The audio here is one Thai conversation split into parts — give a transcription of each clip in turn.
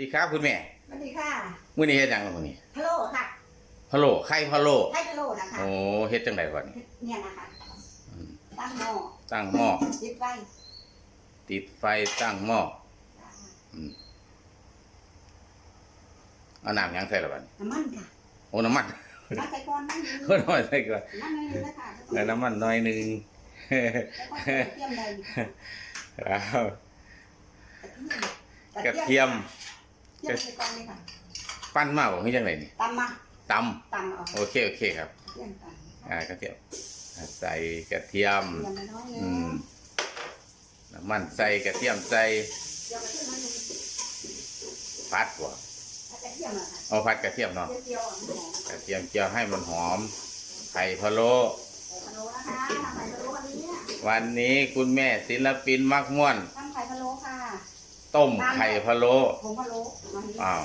ดีครับคุณแม่สวัสดีค่ะมื้อนี้เฮ็ดหยังล่ะมื้อนี้พะโล้ค่ะพะโล้ไข่พะโล้ไข่พะโล้นะคะโอ้เฮ็ดจังไดบัดนี้เนี่ยนะคะอืมตั้งหม้อตั้งหม้อติดไฟติดไฟตั้งหม้ออืมเอาน้ำหยังใส่ละบัดนี้น้ำมันค่ะโอ้น้ำมันมาใส่ก่อนน้ำมันโอ้น้ำมันใส่ก่อนน้ำมันเลยนะคะแล้วน้ำมันหน้อยหนึงแล้วก็ใส่เทียมใดครับกกระระเทีเทียยมม เทียมใส่ก่อนเลยค่ะปั้นมาบ่คือจังไดนี่ตำมาตตำเอาำโอเคโอเคครับเทียมตำอ่ากระเทียมอ่าใส่กระเทียมเทียมน้อยๆเนอืมอะน้ำมันใส่กระเทียมใส่เทียมกระเทียมมันผัดบ่กระเทียมอะค่ะเอาผัดกระเทียมเนาะเจียวๆอะหอมกระเทียมเจียวให้มันหอมไข่พะโล้ไข่พะโล้นะคะทำไข่พะโล้วันนี้วันนี้คุณแม่ศิลปินมักม่วนทำไข่พะโล้ค่ะ ต้มไข่พะโล้ผงพะโล้วันนี้อ้าว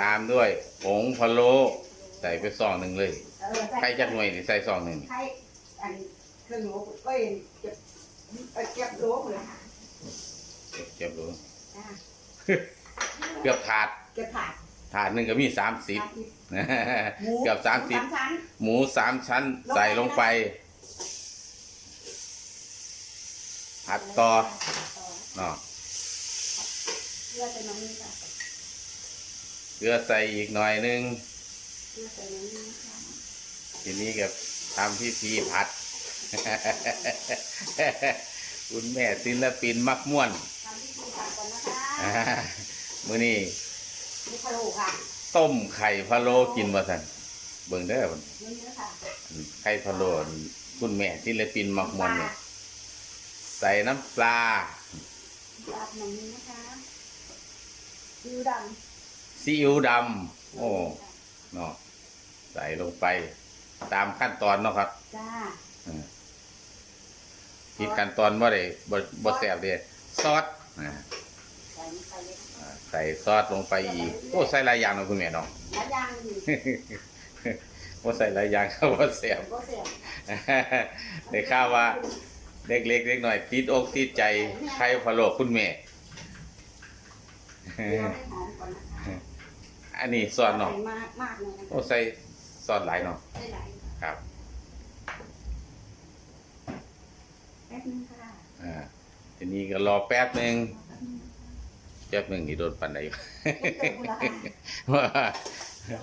ตามด้วยผงพะโล้ใส่ไปซองหนึ่งเลยเออใส่ไข่จักหน่วยนี่ใส่ซองหนึ่งให้อันเครื่องโลก็เองเก็บเอ่อเก็บโลเลยค่ะเก็บดูอ่าเกือบถาดเก็บถาดถาดหนึ่งก็มีสามสิบหมูเกือบสามสิบหชั้นหมูสามชั้นใส่ลงไป ผัดต่อเนาะเลือดเป็นน้ำนี่ค่ะเกลือใส่อีกหน่อยหนึงเลือดเป็นน้ำนี่ค่ะทีนี้ก็ทำพิธีผัด คุณแม่ศิลปินมักม่วนทำพิธีผัดก่อนนะคะอ่ามื้อนี้นี่พะโล้ค่ะต้มไข่พะโล้กินบ่ซั่นเบิ่งเด้อมันนี่เนื้อค่ะไข่พะโล้นี่คุณแม่ศิลปินมักม่วนนี่ใส่น้ำปลาปลาหนังนี้นะคะ ซิวดซีอิ๊วดำำโอ้เนาะใส่ลงไป ตามขั้นตอนเนาะครับจ้าอืมผิดขั้นตอนบ่ได้บ่บ่แซ่บเด้ซอสอ่าใส่ลงไปเลยอ่าใส่ซอสลงไปอีกโอ้ใส่หลายอย่างเนาะคุณแม่เนาะ แล้วย่างอยู่ว่าใส่หลายอย่างเขาว่าแซ่บก็เสียบได้ข่าวว่าเด็กเล็กเล็กหน่อยติดอกติดใจไข่พะโล้คุณแม่เดี๋ยวให้หอมก่อนนะคะอันนี้ซอสเนาะใส่มากมากเลยนะโอ้ใส่ซอสหลายเนาะใส่หลายครับแป๊บนึงค่ะอ่าทีนี้ก็รอแป๊บหนึงแป๊บหนึงนี่โดนปันได้อยู่เกิดบุญละค่ะว่า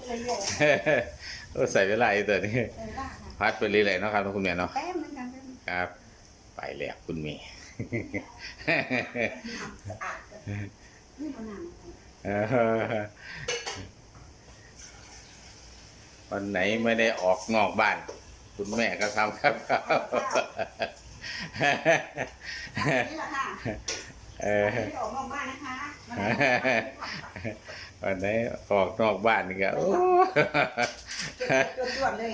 เลยเลยโอ้ใส่เวลาอยู่ตัวนี้เออว่าค่ะพัดไปเรื่อยๆเนาะครับคุณแม่เนาะแป๊บนึงค่ะแป๊บนึงครับ ไปแล้วคุณแม่ น้ำสะอาดก่อนนี่เอาน้ำเออวันไหนไม่ได้ออกนอกบ้าน คุณแม่ก็ทำครับข้าวนี่แหละค่ะเออไม่ออกนอกบ้านนะคะมันวันไหนออกนอกบ้านนี่ก็โอ้จวดๆเลย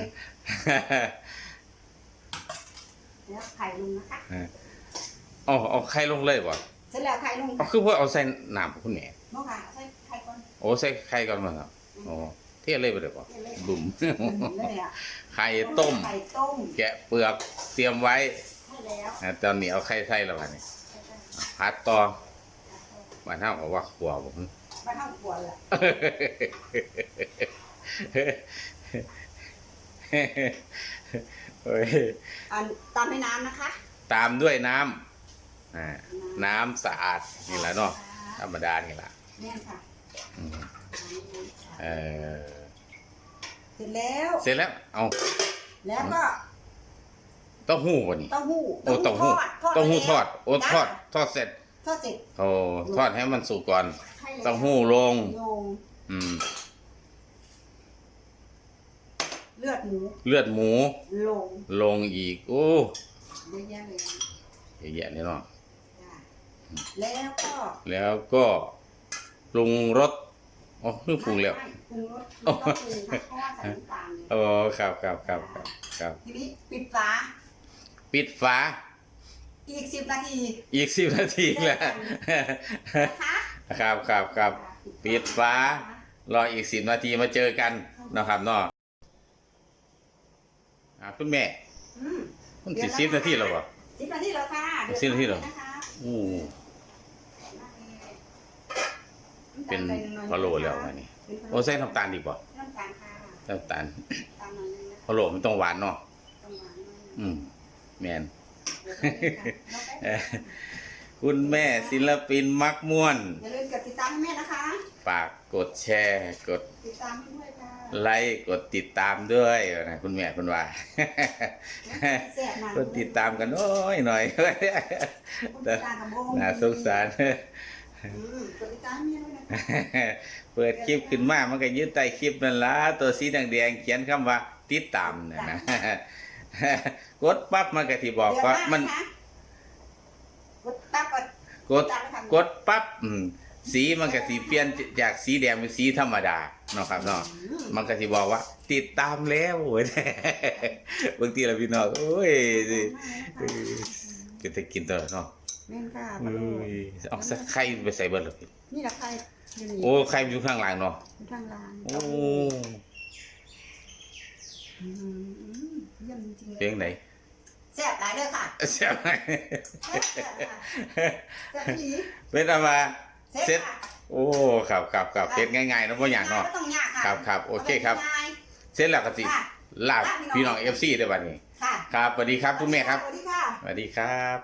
แล้วไข่ลงนะคะเอาเอาไข่ลงเลยบ่ เสร็จแล้วไข่ลงเอาคือเพื่อเอาใส่น้ำคุณแม่เนาะค่ะใส่ไข่ก่อนโอ้ใส่ไข่ก่อนมาครับโอ้เที่ยเลยไปเลยบ่บุ่มเลยอะไข่ต้ม ไข่ต้ม แกะเปลือกเตรียมไว้ใช่แล้วอะตอนนี้เอาไข่ใส่แล้วบัดนี้พัดต่อบ้านเฮาก็ว่าขัวผมมาทำขวดแหละเฮ้ยอันตามให้น้ำนะคะ ตามด้วยน้ำอ่า น้ำสะอาดนี่แหละเนาะธรรมดานี่แหละแน่นค่ะอืมเออเสร็จแล้ว เสร็จแล้ว เอาแล้วก็เต้าหู้วะนี่เต้าหู้โอ้เต้าหู้ทอดเต้าหู้ทอดโอ้จ้ะทอดทอดเสร็จทอดเสร็จโอ้ทอดให้มันสุกก่อนให้แล้วเต้าหู้ลงโยงอืมเลือดหมู เลือดหมู ลง ลงอีก โอ้เยอะแยะเลยนะเยอะแยะเลยเนาะจ้ะ แล้วก็แล้วก็ปรุงรสอ๋อเพิ่งปรุงแล้วไม่ปรุงรสไม่ต้องปรุงค่ะเพราะว่าใส่น้ำตาลเลยโอ้ครับครับครับครับครับทีนี้ปิดฝาปิดฝาอีกสิบนาทีอีกสิบนาทีแล้วนะคะครับครับครับปิดฝารออีกสิบนาทีมาเจอกันนะครับเนาะอ่าคุณแม่อืมมันสิสิบนาทีแล้วบ่สิบนาทีแล้วค่ะสิบนาทีแล้วนะคะอู้ เป็นพะโล้แล้วอันนี้โอ้ใส่น้ำตาลดีกว่าน้ำตาลค่ะน้ำตาลตามหน่อยนึงนะพะโล้มันต้องหวานเนาะต้องหวานหน่อยอืมแมนเดี๋ยวไปเลยค่ะน้องแป๊บคุณแม่ศิลปินมักม่วน อย่าลืมกดติดตามให้แม่นะคะ ฝากกดแชร์ กดติดตามให้ด้วยค่ะไลค์กดติดตามด้วยนะคุณแม่คุณว่าแซ่บมากกดติดตามกันน้อยหน่อย คนติดตามกับโบ น่าสงสาร อืมกดติดตามให้แม่ด้วยนะคะเปิดคลิปขึ้นมามันก็ยึดใต้คลิปนั่นละตัวสีแดงๆเขียนคำว่า ติดตามนะนะกดปั๊บมันก็ที่บอกว่ามัน กดปั๊บกดกดกดปั๊บอืมสีมันก็สีเปลี่ยนจากสีแดงเป็นสีธรรมดาเนาะครับเนาะอืมมันก็สิบอกว่า ติดตามแล้วเว้ยบางทีเราพี่น้องโอ้ยสิเออก็จะกินตลอดเนาะ แม่นค่ะเอ้ปลาโลดยเอาสักไข่ไปใส่เบิดเลยนี่แหละใครอยู่นี่โอ้ไข่อยู่ข้างหลังเนาะอยู่ทางร้านโอ้อืมเยี่ยมจริงๆเพลงไหนแซ่บหลายเลยค่ะเสียไหมแซ่บแซ่บค่ะแซ่บอีหลีเป็นอะไรมาแซ่เซ็บตค่ะโอ้ครับครับครับเฮ็ดง่ายๆเนาะบ่อย่างเนาะไม่ต้องยากค่ะครับครับโอเคครับาไปง่ายเสร็จแล้วก็สิค่ะลาบพี่น้อง FC ได้บัดนี้ค่ะครับสวัสดีครับคุณแม่ครับสวัสดีค่ะ สวัสดีครับ